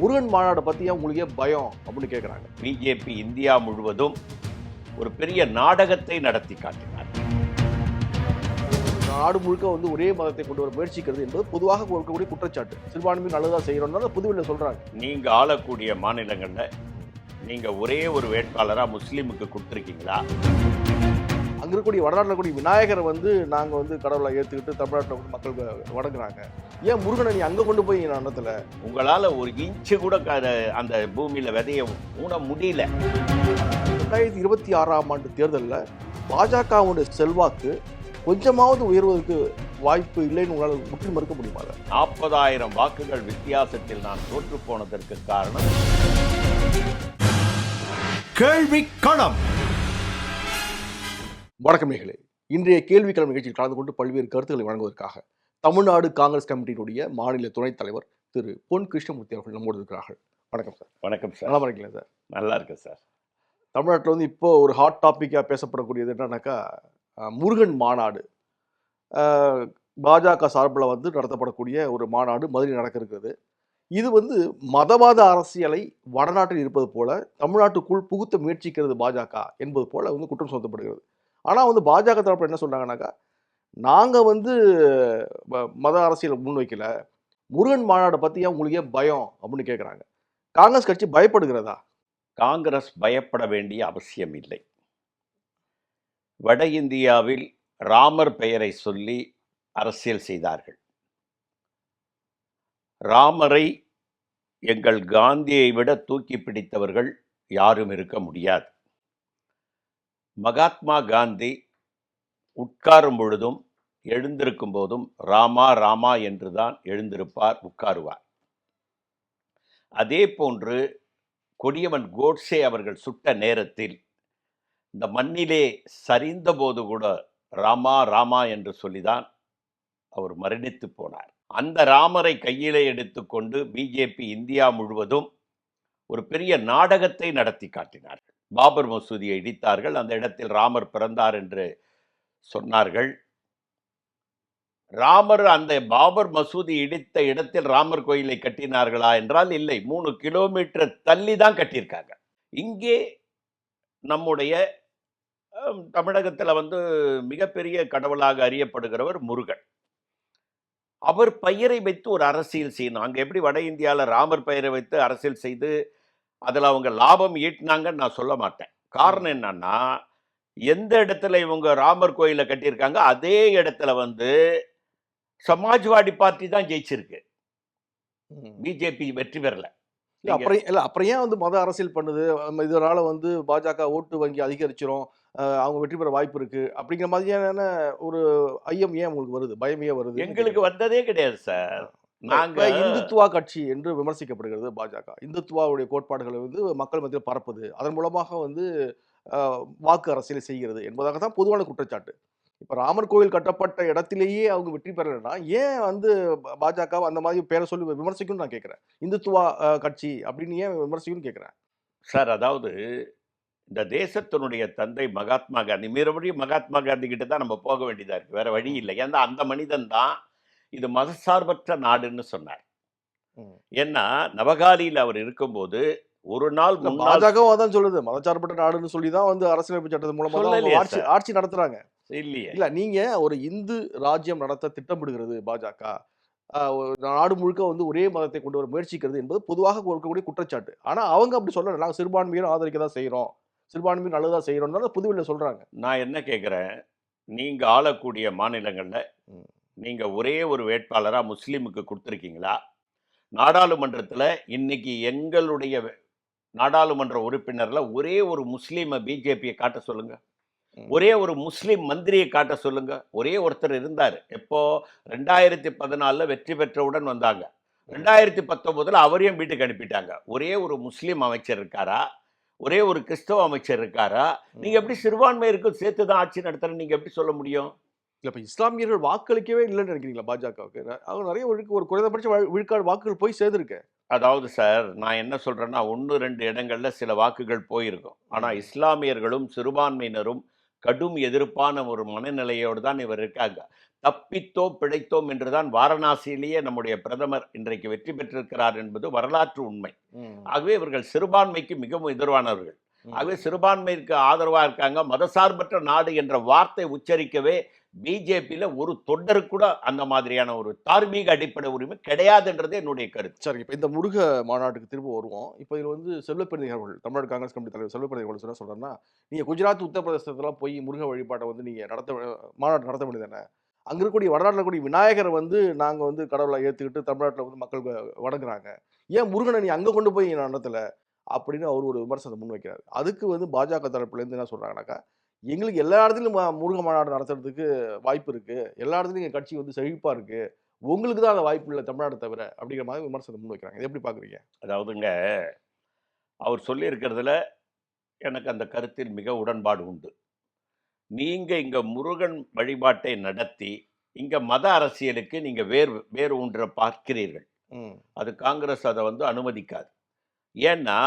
முருகன் மாநாடை ஏன் உங்களுக்கே பயம் அப்படின்னு கேட்குறாங்க பிஜேபி இந்தியா முழுவதும் ஒரு பெரிய நாடகத்தை நடத்தி காட்டினார். நாடு முழுக்க வந்து ஒரே மதத்தை கொண்டு வர முயற்சிக்கிறது என்பது பொதுவாக இருக்கக்கூடிய குற்றச்சாட்டு. சிறுபான்மை நல்லதா செய்யறோம்னு புதுவெளியில் சொல்றாங்க. நீங்க ஆளக்கூடிய மாநிலங்கள்ல நீங்க ஒரே ஒரு வேட்பாளரா முஸ்லீமுக்கு கொடுத்துருக்கீங்களா? அங்க இருக்கக்கூடிய வடநாட்டில் கூடிய விநாயகரை வந்து நாங்க வந்து கடவுளை ஏத்துக்கிட்டு தமிழ்நாட்டில் வந்து மக்கள் வணங்குறாங்க. ஏன் முருகனை நீ அங்க கொண்டு போய் நடத்துல? உங்களால ஒரு இன்ச்சு கூட அந்த பூமியில விதைய ஊன முடியல. ரெண்டாயிரத்தி இருபத்தி ஆறாம் ஆண்டு தேர்தலில் பாஜகவுடைய செல்வாக்கு கொஞ்சமாவது உயர்வதற்கு வாய்ப்பு இல்லைன்னு உங்களால் முற்றி மறுக்க முடியுமா? நாற்பதாயிரம் வாக்குகள் வித்தியாசத்தில் நான் தோற்று போனதற்கு காரணம் கேள்வி களம். வணக்கம் இன்றைய கேள்விக்கிழமை நிகழ்ச்சியில் கலந்து கொண்டு பல்வேறு கருத்துக்களை வழங்குவதற்காக தமிழ்நாடு காங்கிரஸ் கமிட்டியினுடைய மாநில துணைத் தலைவர் திரு. பொன் கிருஷ்ணமூர்த்தி அவர்கள் நம்மோடு இருக்கிறார்கள். வணக்கம் சார். வணக்கம் சார். நல்லா இருக்கீங்களா சார்? நல்லா இருக்கு சார். தமிழ்நாட்டில் வந்து இப்போ ஒரு ஹாட் டாப்பிக்காக பேசப்படக்கூடியது என்னன்னாக்கா முருகன் மாநாடு. பாஜக சார்பில் வந்து நடத்தப்படக்கூடிய ஒரு மாநாடு மதுரை நடக்க இருக்கிறது இது வந்து மதவாத அரசியலை வடநாட்டில் இருப்பது போல தமிழ்நாட்டுக்குள் புகுத்த முயற்சிக்கிறது பாஜக என்பது போல வந்து குற்றம் சுமத்தப்படுகிறது. ஆனால் வந்து பாஜக தரப்பு என்ன சொன்னாங்கன்னாக்கா நாங்கள் வந்து ம- மத அரசியலை முன்வைக்கல. முருகன் மாநாடை பற்றி ஏன் உங்களுக்கு ஏன் பயம் அப்படின்னு கேட்குறாங்க காங்கிரஸ் கட்சி பயப்படுகிறதா? காங்கிரஸ் பயப்பட வேண்டிய அவசியம் இல்லை. வட இந்தியாவில் ராமர் பெயரை சொல்லி அரசியல் செய்தார்கள். ராமரை எங்கள் காந்தியை விட தூக்கி பிடித்தவர்கள் யாரும் இருக்க முடியாது. மகாத்மா காந்தி உட்காரும் பொழுதும் எழுந்திருக்கும் போதும் ராமா ராமா என்று தான் எழுந்திருப்பார் உட்காருவார். அதே போன்று கொடியவன் கோட்ஸே அவர்கள் சுட்ட நேரத்தில் இந்த மண்ணிலே சரிந்த போது கூட ராமா ராமா என்று சொல்லிதான் அவர் மரணித்து போனார். அந்த ராமரை கையிலே எடுத்துக்கொண்டு பிஜேபி இந்தியா முழுவதும் ஒரு பெரிய நாடகத்தை நடத்தி காட்டினார்கள். பாபர் மசூதியை இடித்தார்கள். அந்த இடத்தில் ராமர் பிறந்தார் என்று சொன்னார்கள். ராமர் அந்த பாபர் மசூதி இடித்த இடத்தில் ராமர் கோயிலை கட்டினார்களா என்றால் இல்லை. மூணு கிலோமீட்டர் தள்ளி தான் கட்டியிருக்காங்க. இங்கே நம்முடைய தமிழகத்தில் வந்து மிகப்பெரிய கடவுளாக அறியப்படுகிறவர் முருகன். அவர் பெயரை வைத்து ஒரு அரசியல் செய்யணும். அங்கே எப்படி வட இந்தியாவில் ராமர் பெயரை வைத்து அரசியல் செய்து அதுல அவங்க லாபம் ஈட்டினாங்கன்னு நான் சொல்ல மாட்டேன். காரணம் என்னன்னா எந்த இடத்துல இவங்க ராமர் கோயிலை கட்டியிருக்காங்க அதே இடத்துல வந்து சமாஜ்வாடி பார்ட்டி தான் ஜெயிச்சிருக்கு. பிஜேபி வெற்றி பெறல. அப்புறம் இல்ல அப்புறம் ஏன் வந்து மத அரசியல் பண்ணுது? இதனால வந்து பாஜக ஓட்டு வங்கி அதிகரிச்சிரும். அவங்க வெற்றி பெற வாய்ப்பு இருக்கு. அப்படிங்கிற மாதிரியான ஒரு ஐயம் ஏன் உங்களுக்கு வருது? பயம் ஏன் வருது எங்களுக்கு வந்ததே கிடையாது சார். நாங்க நாங்க இந்துத்துவா கட்சி என்று விமர்சிக்கப்படுகிறது பாஜக. இந்துத்துவாவுடைய கோட்பாடுகளை வந்து மக்கள் மத்தியில் பரப்புது. அதன் மூலமாக வந்து வாக்கு அரசியலை செய்கிறது என்பதாக தான் பொதுவான குற்றச்சாட்டு. இப்ப ராமர் கோவில் கட்டப்பட்ட இடத்திலேயே அவங்க வெற்றி பெறலைன்னா ஏன் வந்து பாஜக அந்த மாதிரி பேரை சொல்லி விமர்சிக்கணும்னு நான் கேட்கிறேன். இந்துத்துவா கட்சி அப்படின்னு ஏன் விமர்சிக்கணும்னு கேட்கிறேன்? சார் அதாவது இந்த தேசத்தினுடைய தந்தை மகாத்மா காந்தி மறுபடியும் மகாத்மா காந்தி கிட்ட தான் நம்ம போக வேண்டியதா இருக்கு. வேற வழி இல்லை. ஏன்னா அந்த மனிதன் தான் இது மதசார்பற்ற நாடுன்னு சொன்னார். ஏன்னா நவகாலியில் அவர் இருக்கும்போது ஒரு நாள் பாஜகவும் அதான் சொல்லுது. மதச்சார்பற்ற நாடுன்னு சொல்லி தான் வந்து அரசியலமைப்பு சட்டத்தின் மூலமா தான் அவங்க சொல்லலையே ஆட்சி. ஆட்சி நடத்துறாங்க. இல்லையே. இல்ல நீங்க ஒரு இந்து ராஜ்யம் நடத்த திட்டமிடுகிறது பாஜக நாடு முழுக்க வந்து ஒரே மதத்தை கொண்டு வர முயற்சிக்கிறது என்பது பொதுவாக இருக்கக்கூடிய குற்றச்சாட்டு. ஆனா அவங்க அப்படி சொல்லல. நாங்க சிறுபான்மையரும் ஆதரிக்க தான் செய்யறோம் சிறுபான்மையும் நல்லதா செய்யறோம்னு புதுவெளியில சொல்றாங்க. நான் என்ன கேட்குறேன் நீங்க ஆளக்கூடிய மாநிலங்கள்ல ம். நீங்க ஒரே ஒரு வேட்பாளரா முஸ்லீமுக்கு கொடுத்துருக்கீங்களா? நாடாளுமன்றத்துல இன்னைக்கு எங்களுடைய நாடாளுமன்ற உறுப்பினர்ல ஒரே ஒரு முஸ்லீமை பிஜேபியை காட்ட சொல்லுங்க. ம். ஒரே ஒரு முஸ்லீம் மந்திரியை காட்ட சொல்லுங்க. ஒரே ஒருத்தர் இருந்தார். எப்போ? ரெண்டாயிரத்தி பதினாலுல வெற்றி பெற்றவுடன் வந்தாங்க. ரெண்டாயிரத்தி பத்தொன்பதுல அவரையும் வீட்டுக்கு அனுப்பிட்டாங்க. ஒரே ஒரு முஸ்லீம் அமைச்சர் இருக்காரா? ஒரே ஒரு கிறிஸ்தவ அமைச்சர் இருக்காரா? நீங்க எப்படி சிறுபான்மையருக்கும் சேர்த்து தான் ஆட்சி நடத்துறேன்னு நீங்க எப்படி சொல்ல முடியும்? இல்ல இப்ப இஸ்லாமியர்கள் வாக்களிக்கவே இல்லைன்னு நினைக்கிறீங்களா பாஜகவுக்கு? அவங்க நிறைய ஒரு குறைந்தபட்ச விழுக்காடு வாக்குகள் போய் சேர்ந்துருக்கு. அதாவது சார் நான் என்ன சொல்றேன்னா ஒன்று ரெண்டு இடங்கள்ல சில வாக்குகள் போயிருக்கும். ஆனா இஸ்லாமியர்களும் சிறுபான்மையினரும் கடும் எதிர்ப்பான ஒரு மனநிலையோடு தான் இவர் இருக்காங்க. தப்பித்தோம் பிழைத்தோம் என்றுதான் வாரணாசியிலேயே நம்முடைய பிரதமர் இன்றைக்கு வெற்றி பெற்றிருக்கிறார் என்பது வரலாற்று உண்மை. ஆகவே இவர்கள் சிறுபான்மைக்கு மிகவும் எதிர்வானவர்கள். ஆகவே சிறுபான்மைக்கு ஆதரவா இருக்காங்க. மதசார்பற்ற நாடு என்ற வார்த்தை உச்சரிக்கவே பிஜேபியில் ஒரு தொண்டரு கூட அந்த மாதிரியான ஒரு தார்மீக அடிப்படை உரிமை கிடையாதுன்றது என்னுடைய கருத்து. சரி இப்போ இந்த முருக மாநாட்டுக்கு திரும்ப வருவோம். இப்போ இதில் வந்து செல்வப்பெருந்தி அவர்கள் தமிழ்நாடு காங்கிரஸ் கமிட்டி தலைவர் செல்வப்பெருந்தி அவர்கள் என்ன சொல்கிறேன்னா நீங்கள் குஜராத் உத்தரப்பிரதேசத்துலாம் போய் முருக வழிபாட்டை வந்து நீங்கள் நடத்த மாநாட்டு நடத்த வேண்டியதானே அங்கே இருக்கக்கூடிய வடநாட்டில் இருக்கக்கூடிய விநாயகரை வந்து நாங்கள் வந்து கடவுளை ஏற்றுக்கிட்டு தமிழ்நாட்டில் வந்து மக்கள் வணங்குறாங்க. ஏன் முருகனை நீ அங்கே கொண்டு போய் நடத்தலை? அப்படின்னு அவர் ஒரு விமர்சனத்தை முன்வைக்கிறார். அதுக்கு வந்து பாஜக தரப்புலேருந்து என்ன சொல்கிறாங்கனாக்கா எங்களுக்கு எல்லா இடத்துலையும் முருக மாநாடு நடத்துறதுக்கு வாய்ப்பு இருக்குது எல்லா இடத்துலையும் எங்கள் கட்சி வந்து செழிப்பாக இருக்குது உங்களுக்கு தான் அந்த வாய்ப்பு இல்லை தமிழ்நாடு தவிர அப்படிங்கிற மாதிரி விமர்சனத்தை முன்வைக்கிறாங்க இதை எப்படி பார்க்குறீங்க அதாவதுங்க அவர் சொல்லியிருக்கிறதுல எனக்கு அந்த கருத்தில் மிக உடன்பாடு உண்டு. நீங்க இங்க முருகன் வழிபாட்டை நடத்தி இங்க மத அரசியலுக்கு நீங்க வேறு வேறு ஒன்றை பார்க்கிறீர்கள். அது காங்கிரஸ் அதை வந்து அனுமதிக்காது. ஏன்னா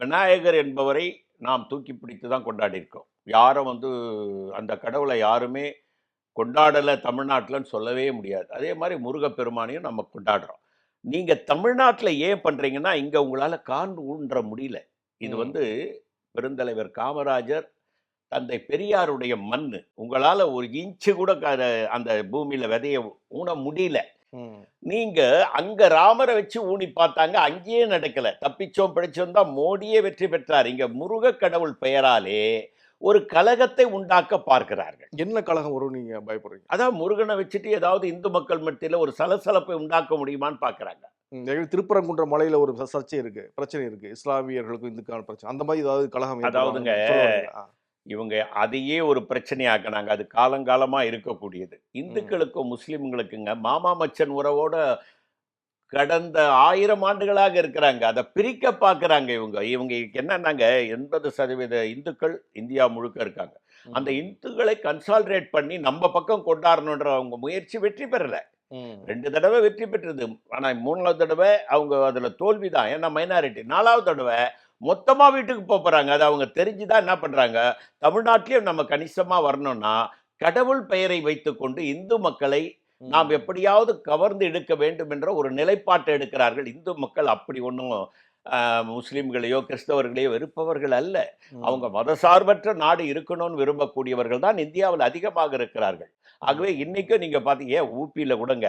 விநாயகர் என்பவரை நாம் தூக்கி பிடித்து தான் கொண்டாடி இருக்கோம். யாரும் வந்து அந்த கடவுளை யாருமே கொண்டாடலை தமிழ்நாட்டில்னு சொல்லவே முடியாது. அதே மாதிரி முருகப்பெருமானையும் நம்ம கொண்டாடுறோம். நீங்க தமிழ்நாட்டில் ஏன் பண்றீங்கன்னா இங்க உங்களால காண்டு ஊன்ற முடியல. இது. வந்து பெருந்தலைவர் காமராஜர் தந்தை பெரியாருடைய மண் உங்களால ஒரு இன்ச்சு கூட அந்த பூமியில விதைய ஊன முடியல. நீங்க அங்க ராமரை வச்சு ஊனி பார்த்தாங்க அங்கேயே நடக்கல. தப்பிச்சோம் பிடிச்சோம் தான் மோடியே வெற்றி பெற்றார். இங்க முருக கடவுள் பெயராலே ஒரு கலகத்தை உண்டாக்க பார்க்கிறார்கள். என்ன கழகம் வரும் நீங்க பயப்படுறீங்க? அதான் முருகனை வச்சுட்டு ஏதாவது இந்து மக்கள் மத்தியில ஒரு சலசலப்பை உண்டாக்க முடியுமான்னு ஏற்கனவே திருப்பரங்குன்ற மலையில ஒரு சர்ச்சை இருக்கு பிரச்சனை இருக்கு. இஸ்லாமியர்களுக்கும் இந்துக்கான பிரச்சனை. அந்த மாதிரி ஏதாவது கழகம் அதாவதுங்க. இவங்க அதையே ஒரு பிரச்சனையாக்குனாங்க. அது காலங்காலமா இருக்கக்கூடியது. இந்துக்களுக்கும் முஸ்லிம்களுக்குங்க மாமா மச்சன் உறவோட கடந்த ஆயிரம் ஆண்டுகளாக இருக்கிறாங்க. அதை பிரிக்க பார்க்கறாங்க இவங்க. இவங்க என்னன்னாங்க? எண்பது சதவீத இந்துக்கள் இந்தியா முழுக்க இருக்காங்க. அந்த இந்துக்களை கன்சால்ரேட் பண்ணி நம்ம பக்கம் கொண்டாடணுன்ற அவங்க முயற்சி வெற்றி பெறல. ரெண்டு தடவை வெற்றி பெற்றது. ஆனா மூணாவது தடவை அவங்க அதுல தோல்வி தான் ஏன்னா மைனாரிட்டி நாலாவது தடவை மொத்தமா வீட்டுக்கு போப் போறாங்க. அது அவங்க தெரிஞ்சுதான் என்ன பண்றாங்க? தமிழ்நாட்டிலையும் நம்ம கணிசமா வரணும்னா கடவுள் பெயரை வைத்துக்கொண்டு இந்து மக்களை. நாம் எப்படியாவது கவர்ந்து எடுக்க வேண்டும் என்ற ஒரு நிலைப்பாட்டை எடுக்கிறார்கள். இந்து மக்கள் அப்படி ஒன்றும் முஸ்லிம்களையோ கிறிஸ்தவர்களையோ வெறுப்பவர்கள் அல்ல. அவங்க மதசார்பற்ற நாடு இருக்கணும்னு விரும்பக்கூடியவர்கள் தான் இந்தியாவில் அதிகமாக இருக்கிறார்கள். ஆகவே இன்னைக்கும் நீங்க பார்த்தீங்க ஏன் ஊப்பியில கூடங்க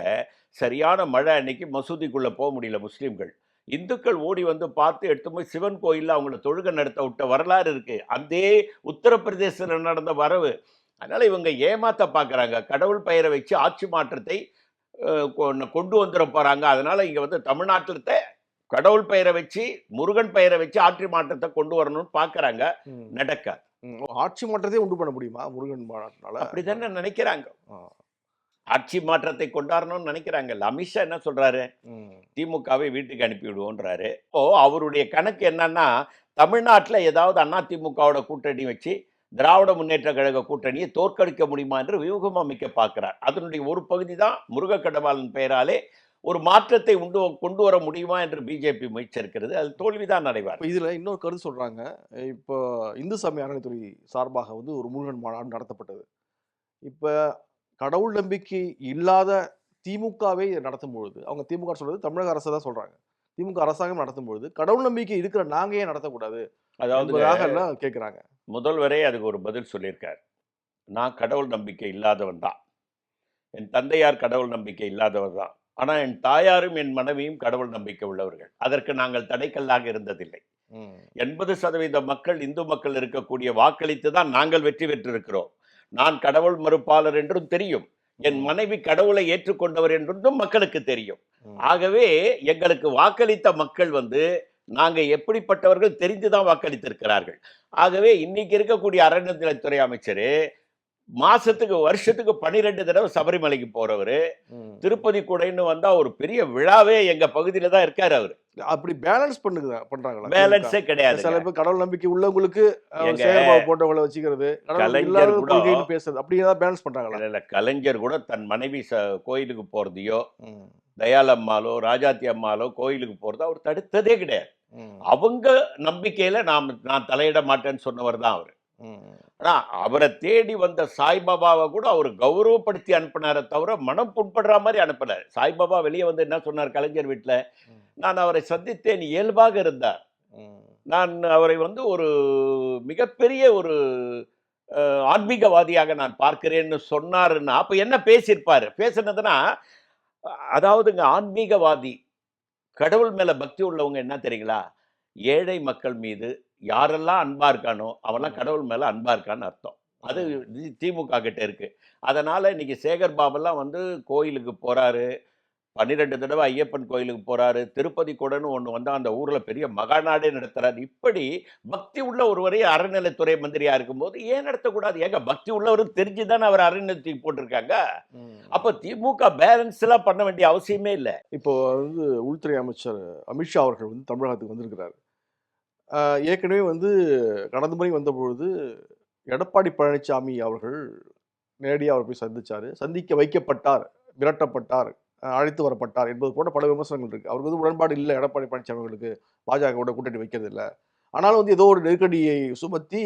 சரியான மழை அன்னைக்கு மசூதிக்குள்ள போக முடியல முஸ்லிம்கள். இந்துக்கள் ஓடி வந்து பார்த்து எடுத்து போய் சிவன் கோயில்ல அவங்கள தொழுகை நடத்த விட்ட வரலாறு இருக்கு. அதே உத்தரப்பிரதேசத்தில் நடந்த வரவு. அதனால இவங்க ஏமாத்த பார்க்கறாங்க கடவுள் பெயரை வச்சு ஆட்சி மாற்றத்தை கொண்டு வந்துட போறாங்க. அதனால இங்க வந்து தமிழ்நாட்டில் கடவுள் பெயரை வச்சு முருகன் பெயரை வச்சு ஆட்சி மாற்றத்தை கொண்டு வரணும்னு பார்க்கறாங்க நடக்காது. ஆட்சி மாற்றத்தையே உண்டு பண்ண முடியுமா? முருகன் மாநாட்டினால அப்படிதானே நினைக்கிறாங்க. ஆ. ஆட்சி மாற்றத்தை கொண்டாடணும்னு நினைக்கிறாங்கல்ல அமித்ஷா என்ன சொல்றாரு? ம், திமுகவை வீட்டுக்கு அனுப்பி விடுவோன்றாரு. இப்போ அவருடைய கணக்கு என்னன்னா தமிழ்நாட்டில் ஏதாவது அண்ணா திமுகவோட கூட்டணி வச்சு திராவிட முன்னேற்ற கழக கூட்டணியை தோற்கடிக்க முடியுமா என்று வியூகம் அமைக்க பார்க்கிறார். அதனுடைய ஒரு பகுதி தான் முருகக்கடவாளன் பெயராலே ஒரு மாற்றத்தை உண்டு கொண்டு வர முடியுமா என்று பிஜேபி முயற்சிருக்கிறது அது தோல்விதான் நடைவார் இதுல இன்னொரு கருத்து சொல்றாங்க. இப்போ இந்து சமய அறநிலைத்துறை சார்பாக வந்து ஒரு முருகன் மாநாடு நடத்தப்பட்டது. இப்ப கடவுள் நம்பிக்கை இல்லாத திமுகவை இதை நடத்தும் பொழுது அவங்க திமுக சொல்றது தமிழக அரசு தான் சொல்றாங்க. திமுக அரசாங்கம் நடத்தும் பொழுது கடவுள் நம்பிக்கை இருக்கிற நாங்க ஏன் நடத்தக்கூடாது அதாவது கேட்கிறாங்க முதல்வரே அதுக்கு ஒரு பதில் சொல்லியிருக்கார். நான் கடவுள் நம்பிக்கை இல்லாதவன் தான். என் தந்தையார் கடவுள் நம்பிக்கை இல்லாதவர் தான். ஆனால் என் தாயாரும் என் மனைவியும் கடவுள் நம்பிக்கை உள்ளவர்கள். அதற்கு நாங்கள் தடைக்கல்லாக இருந்ததில்லை. எண்பது சதவீத மக்கள் இந்து மக்கள் இருக்கக்கூடிய வாக்களித்து தான் நாங்கள் வெற்றி பெற்றிருக்கிறோம். நான் கடவுள் மறுப்பாளர் என்றும் தெரியும். என் மனைவி கடவுளை ஏற்றுக்கொண்டவர் என்றும் மக்களுக்கு தெரியும். ஆகவே எங்களுக்கு வாக்களித்த மக்கள் வந்து நாங்கள் எப்படிப்பட்டவர்கள் தெரிந்து தான் வாக்களித்திருக்கிறார்கள். ஆகவே இன்னைக்கு இருக்கக்கூடிய அறநிலையத்துறை அமைச்சர் மாசத்துக்கு வருஷத்துக்கு பன்னிரெண்டு தடவை சபரிமலைக்கு போறவரு. திருப்பதி கூடைன்னு வந்தா ஒரு பெரிய விழாவே எங்க பகுதியில தான் இருக்காரு அவரு. அப்படி பேலன்ஸ் பண்ணுங்க பண்றாங்களா? பேலன்ஸே கிடையாது சில பேர் கடவுள் நம்பிக்கை உள்ளவங்களுக்கு போன்றவங்களை வச்சுக்கிறது கலைஞர் கூட- பேசுறது அப்படி ஏதாவது பேலன்ஸ் பண்றாங்களா? இல்ல, கலைஞர் கூட தன் மனைவி கோயிலுக்கு போறதையோ அம்மாலோ ராஜாத்தி அம்மாலோ கோயிலுக்கு போறதோ அவர் தடுத்ததே கிடையாது. அவங்க நம்பிக்கையில நாம் நான் தலையிட மாட்டேன்னு சொன்னவர் தான் அவர். ம். ஆனா அவரை தேடி வந்த சாய்பாபாவை கூட அவர் கௌரவப்படுத்தி அனுப்பினாரே தவிர மனம் புண்படுற மாதிரி அனுப்பினார் சாய்பாபா வெளியே வந்து என்ன சொன்னார் கலைஞர் வீட்டில். நான் அவரை சந்தித்தேன் இயல்பாக இருந்தார். நான் அவரை வந்து ஒரு மிகப்பெரிய ஒரு ஆன்மீகவாதியாக நான் பார்க்கிறேன்னு சொன்னாருன்னா அப்ப என்ன பேசியிருப்பாரு பேசுனதுன்னா அதாவதுங்க ஆன்மீகவாதி கடவுள் மேல பக்தி உள்ளவங்க என்ன தெரியுங்களா ஏழை மக்கள் மீது யாரெல்லாம் அன்பா இருக்கானோ அவன்லாம் கடவுள் மேல அன்பா இருக்கான்னு அர்த்தம். அது திமுக கிட்ட இருக்கு. அதனால இன்னைக்கு சேகர் பாபெல்லாம் வந்து கோயிலுக்கு போறாரு. பன்னிரெண்டு தடவை ஐயப்பன் கோயிலுக்கு போறாரு. திருப்பதி கூடன்னு ஒன்று வந்தா அந்த ஊர்ல பெரிய மகாநாடே நடத்துறாரு. இப்படி பக்தி உள்ள ஒருவரே அறநிலைத்துறை மந்திரியா இருக்கும்போது ஏன் நடத்தக்கூடாது? ஏங்க பக்தி உள்ளவரும் தெரிஞ்சுதானே அவர் அறநிலையத்துக்கு போட்டிருக்காங்க. அப்ப திமுக பேலன்ஸ் எல்லாம் பண்ண வேண்டிய அவசியமே இல்லை. இப்போ வந்து உள்துறை அமைச்சர் அமித்ஷா அவர்கள் வந்து தமிழகத்துக்கு வந்திருக்கிறார். ஆஹ் ஏற்கனவே வந்து கடந்த முறை வந்த பொழுது எடப்பாடி பழனிசாமி அவர்கள் நேரடியாக அவர் போய் சந்திச்சார். சந்திக்க வைக்கப்பட்டார் விரட்டப்பட்டார் அழைத்து வரப்பட்டார் என்பது போன்ற பல விமர்சனங்கள் இருக்குது அவருக்கு வந்து உடன்பாடு இல்லை எடப்பாடி பழனிசாமி அவர்களுக்கு பாஜகவோட கூட்டணி வைக்கிறது இல்லை. ஆனாலும் வந்து ஏதோ ஒரு நெருக்கடியை சுமத்தி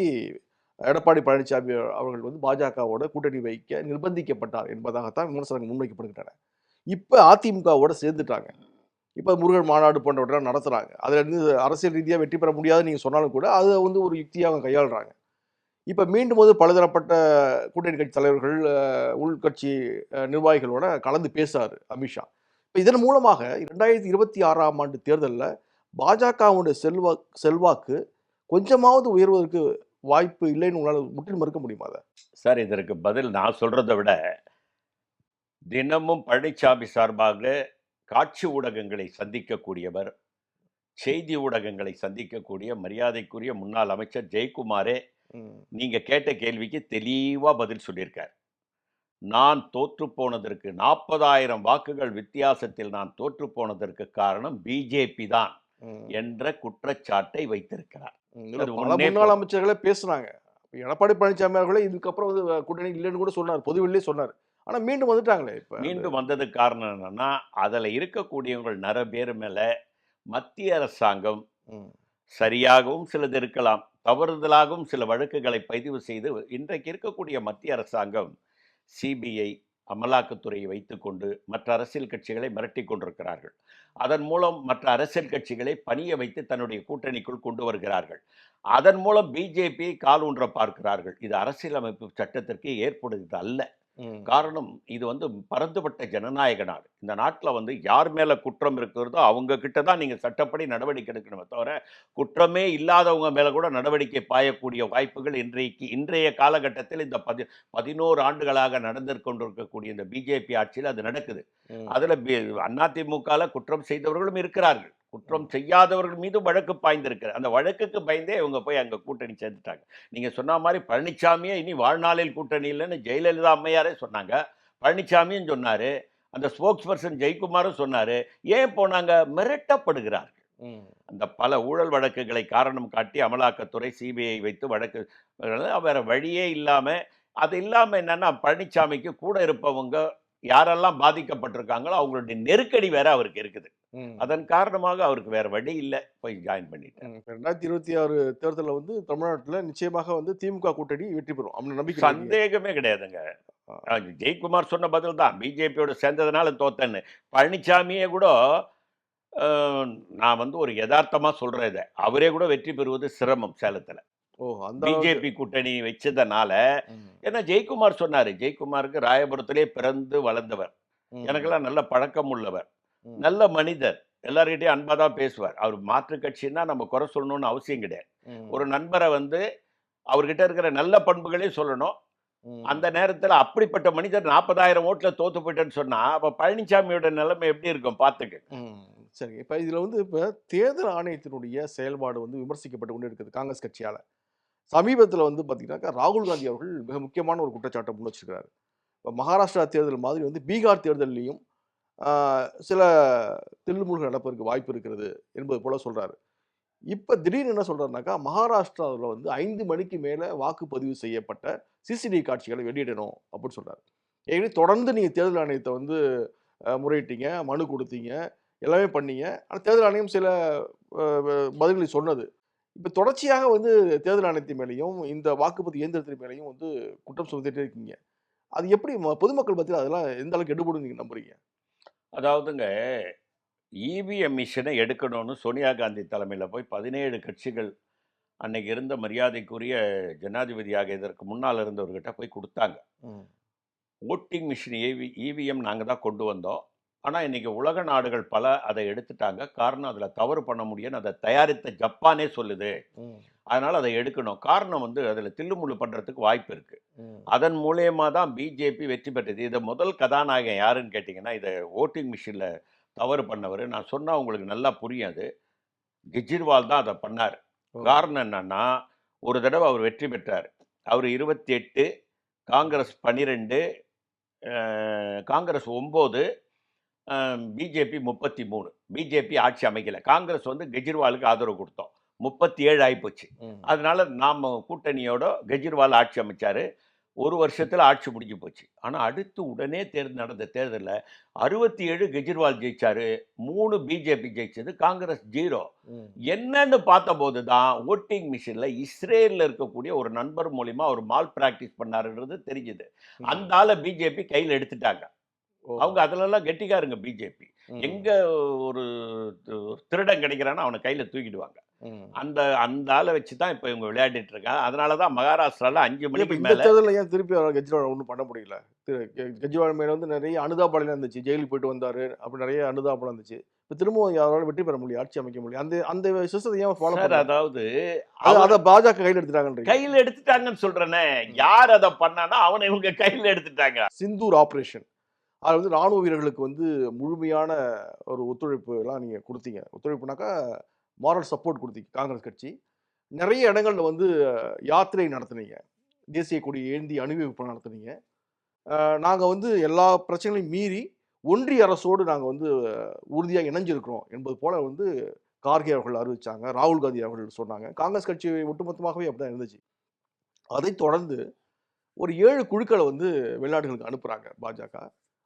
எடப்பாடி பழனிசாமி அவர்கள் வந்து பாஜகவோட கூட்டணி வைக்க நிர்பந்திக்கப்பட்டார் என்பதாகத்தான் விமர்சனங்கள் முன்வைக்கப்படுகின்றன. இப்போ அதிமுகவோட சேர்ந்துட்டாங்க. இப்போ முருகன் மாநாடு போன்றவற்றெல்லாம் நடத்துகிறாங்க அதில் இருந்து அரசியல் ரீதியாக வெற்றி பெற முடியாதுன்னு நீங்கள் சொன்னாலும் கூட அதை வந்து ஒரு யுக்தியாக அவங்க கையாளுறாங்க. இப்போ மீண்டும் போது பலதரப்பட்ட கூட்டணி கட்சி தலைவர்கள் உள்கட்சி நிர்வாகிகளோட கலந்து பேசுகிறார் அமித்ஷா. இப்போ இதன் மூலமாக ரெண்டாயிரத்தி இருபத்தி ஆறாம் ஆண்டு தேர்தலில் பாஜகவுடைய செல்வா செல்வாக்கு கொஞ்சமாவது உயர்வதற்கு வாய்ப்பு இல்லைன்னு உங்களால் முற்றிலும் மறுக்க முடியுமா அதை? சார் இதற்கு பதில் நான் சொல்கிறத விட தினமும் பழனிசாமி சார்பாக காட்சி ஊடகங்களை சந்திக்கக்கூடியவர் செய்தி ஊடகங்களை சந்திக்கக்கூடிய மரியாதைக்குரிய முன்னாள் அமைச்சர் ஜெயக்குமாரே நீங்க கேட்ட கேள்விக்கு தெளிவா பதில் சொல்லியிருக்கார். நான் தோற்று போனதற்கு நாற்பதாயிரம் வாக்குகள் வித்தியாசத்தில் நான் தோற்று போனதற்கு காரணம் பிஜேபி தான் என்ற குற்றச்சாட்டை வைத்திருக்கிறார். முன்னாள் அமைச்சர்களே பேசுனாங்க. இப்ப எடப்பாடி பழனிசாமி அவர்களே இதுக்கப்புறம் கூட்டணி இல்லைன்னு கூட சொன்னார். பொதுவெளியே சொன்னார். ஆனா மீண்டும் வந்துட்டாங்களே இப்ப மீண்டும் வந்ததுக்கு காரணம் என்னன்னா அதுல இருக்கக்கூடியவங்க நிறைய பேர் மேல மத்திய அரசாங்கம் சரியாகவும் சிலது இருக்கலாம் தவறுதலாகவும் சில வழக்குகளை பதிவு செய்து இன்றைக்கு இருக்கக்கூடிய மத்திய அரசாங்கம் சிபிஐ அமலாக்கத்துறையை வைத்துக்கொண்டு மற்ற அரசியல் கட்சிகளை மிரட்டி கொண்டிருக்கிறார்கள். அதன் மூலம் மற்ற அரசியல் கட்சிகளை பணிய வைத்து தன்னுடைய கூட்டணிக்குள் கொண்டு வருகிறார்கள். அதன் மூலம் பிஜேபி கால் ஊன்ற பார்க்கிறார்கள். இது அரசியலமைப்பு சட்டத்திற்கு ஏற்படுவது அல்ல காரணம் இது வந்து பரந்துபட்ட ஜனநாயக நாடு. இந்த நாட்டில் வந்து யார் மேலே குற்றம் இருக்கிறதோ அவங்க கிட்ட தான் நீங்கள் சட்டப்படி நடவடிக்கை எடுக்கணுமே தவிர குற்றமே இல்லாதவங்க மேலே கூட நடவடிக்கை பாயக்கூடிய வாய்ப்புகள் இன்றைக்கு இன்றைய காலகட்டத்தில் இந்த பதி பதினோரு ஆண்டுகளாக நடந்து கொண்டிருக்கக்கூடிய இந்த பிஜேபி ஆட்சியில் அது நடக்குது. அதில் அதிமுகவில் குற்றம் செய்தவர்களும் இருக்கிறார்கள். குற்றம் செய்யாதவர்கள் மீது வழக்கு பாய்ந்திருக்கிறது அந்த வழக்குக்கு பயந்தே இவங்க போய் அங்கே கூட்டணி சேர்ந்துட்டாங்க. நீங்கள் சொன்ன மாதிரி பழனிசாமியே இனி வாழ்நாளில் கூட்டணி இல்லைன்னு ஜெயலலிதா அம்மையாரே சொன்னாங்க. பழனிசாமியும் சொன்னார். அந்த ஸ்போக்ஸ் பர்சன் ஜெயக்குமாரும் சொன்னார். ஏன் போனாங்க மிரட்டப்படுகிறார்கள்? அந்த பல ஊழல் வழக்குகளை காரணம் காட்டி அமலாக்கத்துறை சிபிஐ வைத்து வழக்கு வேற வழியே இல்லாமல் அது இல்லாமல் என்னன்னா பழனிசாமிக்கு கூட இருப்பவங்க யாரெல்லாம் பாதிக்கப்பட்டிருக்காங்களோ அவங்களுடைய நெருக்கடி வேற அவருக்கு இருக்குது. அதன் காரணமாக அவருக்கு வேற வழி இல்லை. போய் ஜாயின் இப்ப ரெண்டாயிரத்தி இருபத்தி ஆறு தேர்தலில் வந்து தமிழ்நாட்டுல நிச்சயமாக வந்து திமுக கூட்டணி வெற்றி பெறும் அப்படின்னு நம்பிக்கை. சந்தேகமே கிடையாதுங்க. அஹ் ஜெயக்குமார் சொன்ன பதில் தான். பிஜேபியோட சேர்ந்ததுனால தோத்தேன்னு. பழனிசாமியே கூட நான் வந்து ஒரு யதார்த்தமா சொல்றேன் இதை. அவரே கூட வெற்றி பெறுவது சிரமம் சேலத்துல. பிஜேபி கூட்டணி வச்சதுனால ஏன்னா ஜெயக்குமார் சொன்னாரு. ஜெயக்குமாருக்கு ராயபுரத்திலே பிறந்து வளர்ந்தவர். எனக்கெல்லாம் நல்ல பழக்கம் உள்ளவர். நல்ல மனிதர். எல்லார்கிட்டயும் அன்பா தான் பேசுவார். அவர் மாற்று கட்சின்னா நம்ம குறை சொல்லணும்னு அவசியம் கிடையாது. ஒரு நண்பரை வந்து அவர்கிட்ட இருக்கிற நல்ல பண்புகளையும் சொல்லணும். அந்த நேரத்துல அப்படிப்பட்ட மனிதர் நாற்பதாயிரம் ஓட்டுல தோத்து போயிட்டேன்னு சொன்னா அப்ப பழனிசாமியோட நிலைமை எப்படி இருக்கும் பாத்துக்க? ம், சரி. இப்போ இதில் வந்து இப்போ தேர்தல் ஆணையத்தினுடைய செயல்பாடு வந்து விமர்சிக்கப்பட்டு கொண்டு இருக்குது காங்கிரஸ் கட்சியால். சமீபத்தில் வந்து பார்த்தீங்கன்னாக்கா ராகுல் காந்தி அவர்கள் மிக முக்கியமான ஒரு குற்றச்சாட்டை முன் வச்சிருக்கிறாரு. இப்போ மகாராஷ்டிரா தேர்தல் மாதிரி வந்து பீகார் தேர்தல்லையும் சில தில்லுமுல்கள் நடப்பதற்கு வாய்ப்பு இருக்கிறது என்பது போல சொல்கிறாரு இப்போ திடீர்னு என்ன சொல்கிறாருனாக்கா மகாராஷ்டிராவில் வந்து ஐந்து மணிக்கு மேலே வாக்குப்பதிவு செய்யப்பட்ட சிசிடிவி காட்சிகளை வெளியிடணும் அப்படின்னு சொல்கிறார் ஏற்கனவே தொடர்ந்து நீங்கள் தேர்தல் ஆணையத்தை வந்து முறையிட்டீங்க மனு கொடுத்தீங்க எல்லாமே பண்ணீங்க. ஆனால் தேர்தல் ஆணையம் சில பதில்களை சொன்னது. இப்போ தொடர்ச்சியாக வந்து தேர்தல் ஆணையத்தின் மேலேயும் இந்த வாக்குப்பதிவு இயந்திரத்தின் மேலேயும் வந்து குற்றம் சுமத்திட்டே இருக்கீங்க. அது எப்படி ம- பொதுமக்கள் மத்தியில் அதெல்லாம் எந்த அளவுக்கு எடுபடும் நீங்க நம்புறீங்க? அதாவதுங்க இவிஎம் மிஷினை எடுக்கணும்னு சோனியா காந்தி தலைமையில் போய் பதினேழு கட்சிகள் அன்னைக்கு இருந்த மரியாதைக்குரிய ஜனாதிபதியாக இதற்கு முன்னால் இருந்தவர்கிட்ட போய் கொடுத்தாங்க. ஓட்டிங் மிஷின் ஏவி இவிஎம் நாங்கள் தான் கொண்டு வந்தோம். ஆனால் இன்னைக்கு உலக நாடுகள் பல அதை எடுத்துட்டாங்க. காரணம் அதில் தவறு பண்ண முடியும்னு அதை தயாரித்த ஜப்பானே சொல்லுது. அதனால் அதை எடுக்கணும். காரணம் வந்து அதில் தில்லுமுள்ளு பண்ணுறதுக்கு வாய்ப்பு இருக்குது அதன் மூலயமா தான் பிஜேபி வெற்றி பெற்றது. இதை முதல் கதாநாயகன் யாருன்னு கேட்டிங்கன்னா இதை ஓட்டிங் மிஷினில் தவறு பண்ணவர். நான் சொன்னால் உங்களுக்கு நல்லா புரியும் அது. கெஜ்ரிவால் தான் அதை பண்ணார். காரணம் என்னன்னா ஒரு தடவை அவர் வெற்றி பெற்றார். அவர் இருபத்தி எட்டு காங்கிரஸ் பன்னிரெண்டு காங்கிரஸ் ஒம்பது பிஜேபி முப்பத்தி மூணு பிஜேபி ஆட்சி அமைக்கல. காங்கிரஸ் வந்து கெஜ்ரிவாலுக்கு ஆதரவு கொடுத்தோம். முப்பத்தி ஏழு ஆயிப்போச்சு அதனால நாம் கூட்டணியோட கெஜ்ரிவால் ஆட்சி அமைச்சார். ஒரு வருஷத்தில் ஆட்சி முடிஞ்சு போச்சு. ஆனால் அடுத்து உடனே தேர்தல் நடந்த தேர்தலில் அறுபத்தி ஏழு கெஜ்ரிவால் ஜெயிச்சாரு. மூணு பிஜேபி ஜெயிச்சது காங்கிரஸ் ஜீரோ. என்னன்னு பார்த்தபோது தான் ஓட்டிங் மிஷினில் இஸ்ரேலில் இருக்கக்கூடிய ஒரு நண்பர் மூலிமா ஒரு மால் பிராக்டிஸ் பண்ணாருன்றது தெரிஞ்சுது. அந்த ஆளை பிஜேபி கையில் எடுத்துட்டாங்க. அவங்க அதிலெல்லாம் கெட்டிக்காருங்க பிஜேபி எங்க ஒரு திருடன் கிடைக்கிறானோ அவனை கையில் தூக்கிடுவாங்க. அந்த அந்த ஆளை வச்சு தான் இப்போ இவங்க விளையாடிட்டு இருக்காங்க அதனால தான் மகாராஷ்டிரால அஞ்சு மணிக்கு மேலே தேர்தலில் ஏன் திருப்பி கெஜ்ரிவால் ஒன்றும் பண்ண முடியல? கெஜ்ரிவால் மேல வந்து நிறைய அனுதாபலம் இருந்துச்சு. ஜெயிலுக்கு போயிட்டு வந்தாரு அப்படி நிறைய அனுதாபலம் இருந்துச்சு. இப்போ திரும்பவும் யாராலும் வெற்றி பெற முடியல ஆட்சி அமைக்க முடியல. அந்த அந்த சிஸ்டத்தை ஏன் ஃபாலோ பண்ண அதாவது அதை பாஜக கையில் எடுத்துட்டாங்கன்றீங்க கையில் எடுத்துட்டாங்கன்னு சொல்றேனே யார் அதை பண்ணானா அவனை இவங்க கையில் எடுத்துட்டாங்க. சிந்தூர் ஆப்ரேஷன் அது வந்து ராணுவ வீரர்களுக்கு வந்து முழுமையான ஒரு ஒத்துழைப்பு எல்லாம் நீங்கள் கொடுத்தீங்க. ஒத்துழைப்புனாக்கா மாரல் சப்போர்ட் கொடுத்தீங்க காங்கிரஸ் கட்சி. நிறைய இடங்கள்ல வந்து யாத்திரை நடத்துனீங்க. தேசிய கொடி ஏந்தி அணிவகுப்பு நடத்துனீங்க. நாங்கள் வந்து எல்லா பிரச்சனைகளையும் மீறி ஒன்றிய அரசோடு நாங்கள் வந்து உறுதியாக இணைஞ்சிருக்கிறோம் என்பது போல வந்து கார்கே அவர்கள் அறிவிச்சாங்க ராகுல் காந்தி அவர்கள் சொன்னாங்க. காங்கிரஸ் கட்சி ஒட்டுமொத்தமாகவே அப்படிதான் இருந்துச்சு. அதை தொடர்ந்து ஒரு ஏழு குழுக்களை வந்து வெளிநாடுகளுக்கு அனுப்புகிறாங்க பாஜக.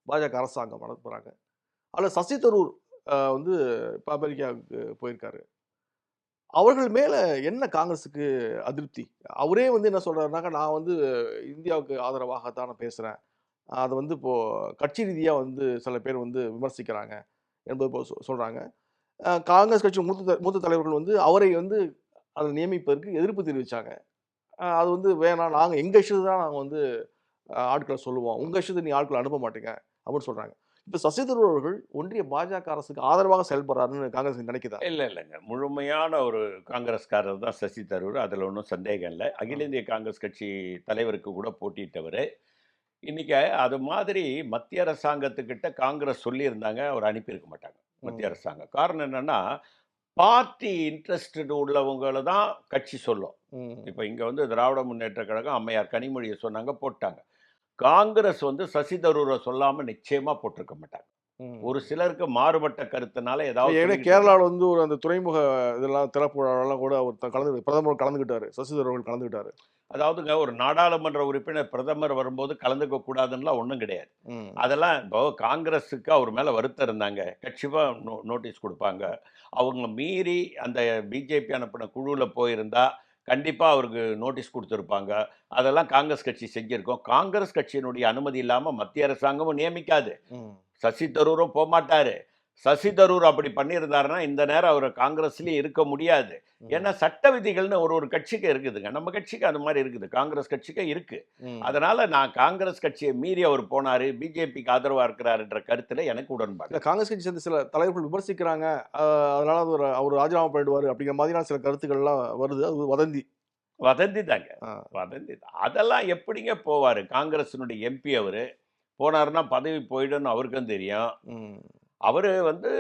பாஜக அரசாங்கம் அனுப்புறாங்க அதில் சசி தரூர் வந்து இப்போ அமெரிக்காவுக்கு போயிருக்காரு. அவர்கள் மேலே என்ன காங்கிரஸுக்கு அதிருப்தி? அவரே வந்து என்ன சொல்கிறாருனாக்கா நான் வந்து இந்தியாவுக்கு ஆதரவாகத்தான் நான் பேசுகிறேன் அதை வந்து இப்போது கட்சி ரீதியாக வந்து சில பேர் வந்து விமர்சிக்கிறாங்க என்பது போ சொ- காங்கிரஸ் கட்சி மூத்த த- மூத்த தலைவர்கள் வந்து அவரை வந்து அதில் நியமிப்பதற்கு எதிர்ப்பு தெரிவித்தாங்க அது வந்து வேணாம் நாங்கள் எங்கள் இஷ்டத்தை தான் நாங்கள் வந்து ஆட்களை சொல்லுவோம். உங்கள் இஷ்டத்தை நீ ஆட்களை அனுப்ப மாட்டேங்க. அப்படின்னு சொல்றாங்க. இப்போ சசி தரூர் அவர்கள் ஒன்றிய பாஜக அரசுக்கு ஆதரவாக செயல்படுறாருன்னு காங்கிரஸ் நினைக்குதா? இல்லை இல்லைங்க. முழுமையான ஒரு காங்கிரஸ்காரர் தான் சசி தரூர். அதில் ஒன்றும் சந்தேகம் இல்லை. அகில இந்திய காங்கிரஸ் கட்சி தலைவருக்கு கூட போட்டியிட்டவர். இன்னைக்கு அது மாதிரி மத்திய அரசாங்கத்துக்கிட்ட காங்கிரஸ் சொல்லியிருந்தாங்க. அவர் அனுப்பியிருக்க மாட்டாங்க. மத்திய அரசாங்கம். காரணம் என்னன்னா பார்ட்டி இன்ட்ரெஸ்டட் உள்ளவங்களை தான் கட்சி சொல்லும். இப்போ இங்கே வந்து திராவிட முன்னேற்ற கழகம் அம்மையார் கனிமொழியை சொன்னாங்க போட்டாங்க. காங்கிரஸ் வந்து சசி தரூரை சொல்லாமல் நிச்சயமாக போட்டிருக்க மாட்டாங்க. ஒரு சிலருக்கு மாறுபட்ட கருத்துனால ஏதாவது கேரளாவில் வந்து ஒரு அந்த துறைமுக இதெல்லாம் திறப்பு விழாவெல்லாம் கூட அவர் கலந்து பிரதமர் கலந்துக்கிட்டாரு. சசிதர் அவர்கள் கலந்துக்கிட்டாரு. அதாவதுங்க ஒரு நாடாளுமன்ற உறுப்பினர் பிரதமர் வரும்போது கலந்துக்க கூடாதுன்னுலாம் ஒன்றும் கிடையாது. அதெல்லாம் இப்போ காங்கிரஸுக்கு அவர் மேலே வருத்தம் இருந்தாங்க. கட்சிவாக நோ நோட்டீஸ் கொடுப்பாங்க. அவங்க மீறி அந்த பிஜேபி அனுப்பின குழுவில் போயிருந்தா கண்டிப்பாக அவருக்கு நோட்டீஸ் கொடுத்துருப்பாங்க. அதெல்லாம் காங்கிரஸ் கட்சி செஞ்சுருக்கோம். காங்கிரஸ் கட்சியினுடைய அனுமதி இல்லாமல் மத்திய அரசாங்கமும் நியமிக்காது. சசி தரூரும் போக மாட்டாரு சசி தரூர் அப்படி பண்ணியிருந்தாருன்னா இந்த நேரம் அவர் காங்கிரஸ்லயே இருக்க முடியாது. ஏன்னா சட்ட விதிகள்னு ஒரு ஒரு கட்சிக்கு இருக்குதுங்க. நம்ம கட்சிக்கு அது மாதிரி இருக்குது. காங்கிரஸ் கட்சிக்கு இருக்கு. அதனால நான் காங்கிரஸ் கட்சியை மீறி அவர் போனாரு பிஜேபிக்கு ஆதரவா இருக்கிறாருன்ற கருத்துல எனக்கு உடன்பாடு. காங்கிரஸ் கட்சி சேர்ந்த சில தலைவர்கள் விமர்சிக்கிறாங்க. அதனால அவர் அவர் ராஜினாமா பண்ணிடுவாரு அப்படிங்கிற மாதிரியான சில கருத்துக்கள்லாம் வருது. அது வதந்தி. வதந்தி தாங்க. வதந்தி தான். அதெல்லாம் எப்படிங்க போவாரு? காங்கிரஸினுடைய எம்பி அவரு. போனாருன்னா பதவி போயிடும்னு அவருக்கும் தெரியும். அவர் வந்து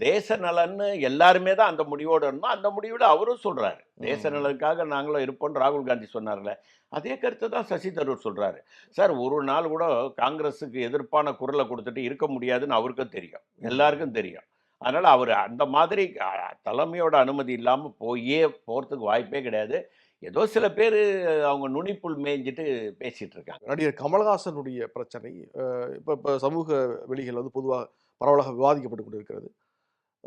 தேச நலன்னு எல்லாருமே தான் அந்த முடிவோடு இருந்தோம். அந்த முடிவோட அவரும் சொல்றாரு. தேச. நலனுக்காக நாங்களும் இருப்போம்னு ராகுல் காந்தி சொன்னார்ல. அதே கருத்தை தான் சசி தரூர் சொல்றாரு. சார் ஒரு நாள் கூட காங்கிரஸுக்கு எதிர்ப்பான குரலை கொடுத்துட்டு இருக்க முடியாதுன்னு அவருக்கும் தெரியும். எல்லாருக்கும் தெரியும். அதனால அவர் அந்த மாதிரி தலைமையோட அனுமதி இல்லாம போயே போறதுக்கு வாய்ப்பே கிடையாது. ஏதோ சில பேர் அவங்க நுனிப்புல் மேய்ஞ்சிட்டு பேசிட்டு இருக்காங்க. நடிகர் கமலஹாசனுடைய பிரச்சனை இப்ப இப்ப சமூக வெளிகள் வந்து பொதுவாக பரவலாக விவாதிக்கப்பட்டு கொண்டிருக்கிறது.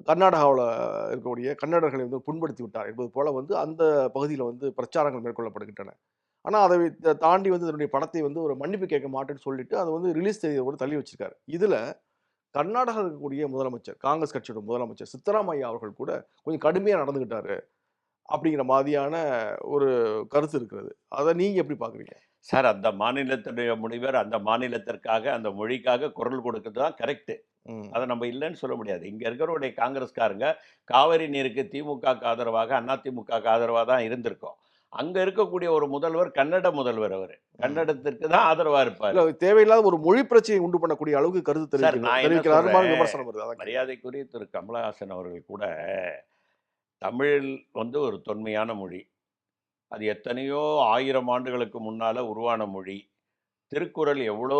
கர்நாடகாவில் இருக்கக்கூடிய கன்னடர்களை வந்து புண்படுத்தி விட்டார் என்பது போல வந்து அந்த பகுதியில் வந்து பிரச்சாரங்கள் மேற்கொள்ளப்படுகின்றன. ஆனால் அதை தாண்டி வந்து இதனுடைய படத்தை வந்து ஒரு மன்னிப்பு கேட்க மாட்டேன்னு சொல்லிட்டு அதை வந்து ரிலீஸ் தேதியை கூட தள்ளி வச்சிருக்காரு. இதில் கர்நாடகா இருக்கக்கூடிய முதலமைச்சர் காங்கிரஸ் கட்சியோட முதலமைச்சர் சித்தராமையா அவர்கள் கூட கொஞ்சம் கடுமையாக நடந்துக்கிட்டாரு அப்படிங்கிற மாதிரியான ஒரு கருத்து இருக்கிறது. அதை நீங்கள் எப்படி பார்க்குறீங்க? சார் அந்த மாநிலத்தினுடைய முனைவர் அந்த மாநிலத்திற்காக அந்த மொழிக்காக குரல் கொடுக்கிறது தான் கரெக்டு அதை நம்ம இல்லைன்னு சொல்ல முடியாது. இங்கே இருக்கிறவருடைய காங்கிரஸ்காரங்க காவிரி நீருக்கு திமுகக்கு ஆதரவாக அதிமுகக்கு ஆதரவாக தான் இருந்திருக்கோம். அங்கே இருக்கக்கூடிய ஒரு முதல்வர் கன்னட முதல்வர் அவர். கன்னடத்திற்கு தான் ஆதரவாக இருப்பார். தேவையில்லாத ஒரு மொழி பிரச்சனையை உண்டு பண்ணக்கூடிய அளவுக்கு கருத்து தெரிவிக்கிறார். மரியாதைக்குரிய திரு. கமலஹாசன் அவர்கள் கூட தமிழ் வந்து ஒரு தொன்மையான மொழி. அது எத்தனையோ ஆயிரம் ஆண்டுகளுக்கு முன்னால் உருவான மொழி. திருக்குறள் எவ்வளோ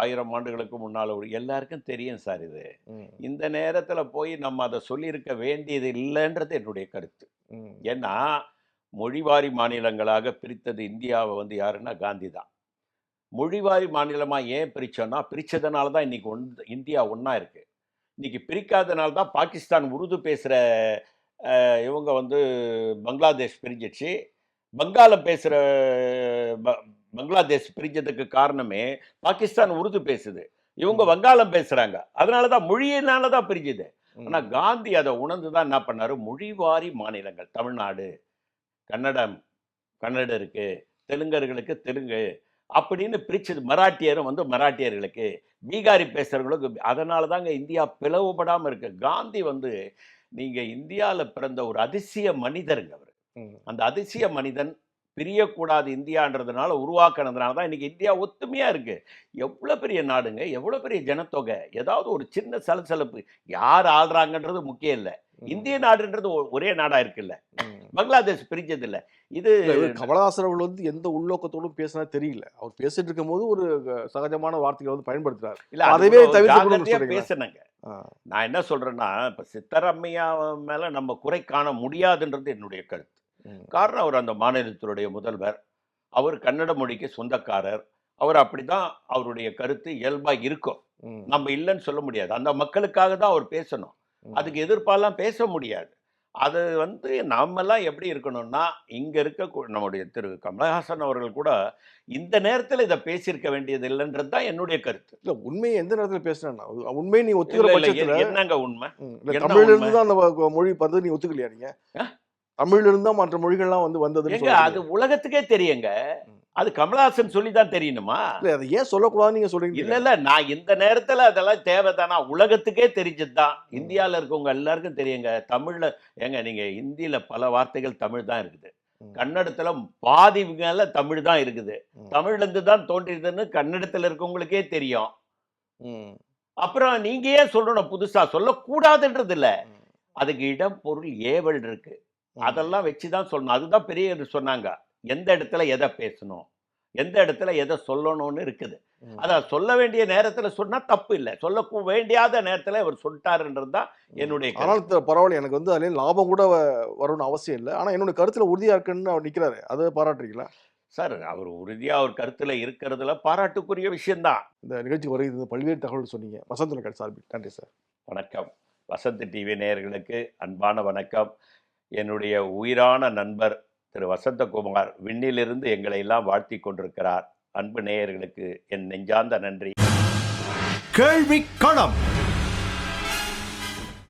ஆயிரம் ஆண்டுகளுக்கு முன்னால் ஒரு எல்லாருக்கும் தெரியும் சார் இது. இந்த நேரத்தில் போய் நம்ம அதை சொல்லியிருக்க வேண்டியது இல்லைன்றது என்னுடைய கருத்து. ஏன்னா மொழிவாரி மாநிலங்களாக பிரித்தது இந்தியாவை வந்து யாருன்னா காந்தி தான். மொழிவாரி மாநிலமாக ஏன் பிரித்தோன்னா பிரித்ததுனால தான் இன்னைக்கு ஒன் இந்தியா ஒன்றா இருக்கு. இன்னைக்கு பிரிக்காதனால தான் பாகிஸ்தான் உருது பேசுகிற இவங்க வந்து பங்களாதேஷ் பிரிஞ்சிச்சு வங்காளம் பேசுகிற பங்களாதேஷ் பிரிஞ்சதுக்கு காரணமே பாகிஸ்தான் உருது பேசுது. இவங்க. வங்காளம் பேசுகிறாங்க அதனால தான் மொழியினால தான் பிரிஞ்சுது. ஆனால் காந்தி அதை உணர்ந்து தான் என்ன பண்ணாரு? மொழிவாரி மாநிலங்கள் தமிழ்நாடு கன்னடம் கன்னடருக்கு தெலுங்கர்களுக்கு தெலுங்கு அப்படின்னு பிரிச்சது. மராட்டியரும் வந்து மராட்டியர்களுக்கு பீகாரி பேசுறவங்களுக்கு அதனால தாங்க இந்தியா பிளவுபடாமல் இருக்கு. காந்தி வந்து நீங்க இந்தியாவில் பிறந்த ஒரு அதிசய மனிதருங்க அவர். அந்த அதிசய மனிதன் பிரியக்கூடாது இந்தியான்றதுனால உருவாக்குனதுனால தான் இன்னைக்கு இந்தியா ஒத்துமையா இருக்கு எவ்வளோ பெரிய நாடுங்க எவ்வளோ பெரிய ஜனத்தொகை ஏதாவது ஒரு சின்ன சலசலப்பு யார் ஆள்றாங்கன்றது முக்கியம் இல்லை. இந்திய நாடுன்றது ஒரே நாடா இருக்குல்ல. பங்களாதேஷ் பிரிஞ்சது இல்ல இது கமலஹாசன் அவர்கள் வந்து எந்த உள்நோக்கத்தோடும் பேசினா தெரியல அவர் பேசிட்டு இருக்கும்போது ஒரு அஹ், சகஜமான வார்த்தைகளை வந்து பயன்படுத்துறாரு இல்ல அதவே சொல்றீங்களா? பேசுனங்க நான் என்ன சொல்றேன்னா இப்ப சித்தராமையா மேல நம்ம குறை காண முடியாதுன்றது என்னுடைய கருத்து. காரணம் அவர் அந்த மாநிலத்தினுடைய முதல்வர். அவர் கன்னட மொழிக்கு சொந்தக்காரர். அவர் அப்படிதான் அவருடைய கருத்து இயல்பா இருக்கும். நம்ம இல்லைன்னு சொல்ல முடியாது. அந்த மக்களுக்காக தான் அவர் பேசணும். அதுக்கு எதிர்ப்பாலாம் பேச முடியாது. அது வந்து நாமெல்லாம் எப்படி இருக்கணும்னா இங்க இருக்க நம்முடைய திரு கமலஹாசன் அவர்கள் கூட இந்த நேரத்துல இதை பேசியிருக்க வேண்டியது இல்லைன்றது தான் என்னுடைய கருத்து. இல்ல உண்மையை எந்த நேரத்துல பேசினா உண்மையை நீ எ- என்னங்க உண்மை? ம், இல்ல என்ன தமிழ்ல உண்மை? இருந்து தான் அந்த மொழி பద్ధதி நீ ஒத்துக்கலையா நீங்க? ஆ? தமிழ்ல மற்ற மொழிகள்லாம் வந்து ஏங்க அது. உலகத்துக்கே தெரியுங்க. அது கமலஹாசன் சொல்லி தான் தெரியணுமா இல்ல அதை ஏன் சொல்லக்கூடாதுன்னு நீங்க சொல்றீங்க இல்ல இல்ல நான் இந்த நேரத்துல அதெல்லாம் தேவைதானா உலகத்துக்கே தெரிஞ்சதுதான் இந்தியால இருக்கவங்க எல்லாருக்கும் தெரியுங்க தமிழ்ல ஏங்க நீங்க ஹிந்தியில பல வார்த்தைகள் தமிழ் தான் இருக்குது. கன்னடத்துல பாதி மேல தமிழ் தான் இருக்குது. தமிழ்ல இருந்து தான் தோன்றியதுன்னு கன்னடத்துல இருக்கவங்களுக்கே தெரியும். அப்புறம் நீங்க ஏன் சொல்லணும் புதுசா சொல்லக்கூடாதுன்றது இல்ல. அதுக்கு இடம் பொருள் ஏவல் இருக்கு. அதெல்லாம் வச்சு தான் சொல்லணும். அதுதான் பெரிய சொன்னாங்க. எந்த இடத்துல எதை பேசணும்? எந்த இடத்துல எதை சொல்லணும்னு இருக்குது. அதான் சொல்ல வேண்டிய நேரத்துல சொன்னா தப்பு இல்லை. சொல்ல வேண்டியாத நேரத்துல அவர் சொல்லிட்டாருன்றது தான் என்னுடைய. ஆனால் பரவாயில்ல. எனக்கு வந்து அதுல லாபம் கூட வ- வரும்னு அவசியம் இல்லை. ஆனா என்னோட கருத்துல உறுதியா இருக்குன்னு அவர் நிக்கிறாரு. அதை பாராட்டுறீங்களா? சார் அவர் உறுதியா அவர் கருத்துல இருக்கிறதுல பாராட்டுக்குரிய விஷயம்தான். இந்த நிகழ்ச்சி வருகிறது பல்வேறு தகவல் சொன்னீங்க. வசந்த தொலைக்காட்சி சார்பில். நன்றி சார். வணக்கம். வசந்த் டிவி நேயர்களுக்கு அன்பான வணக்கம். என்னுடைய உயிரான நண்பர் திரு வசந்தகுமார் விண்ணிலிருந்து எங்களை எல்லாம் வாழ்த்தி கொண்டிருக்கிறார். அன்பு நேயர்களுக்கு என் நெஞ்சார்ந்த நன்றி. கேள்வி களம்.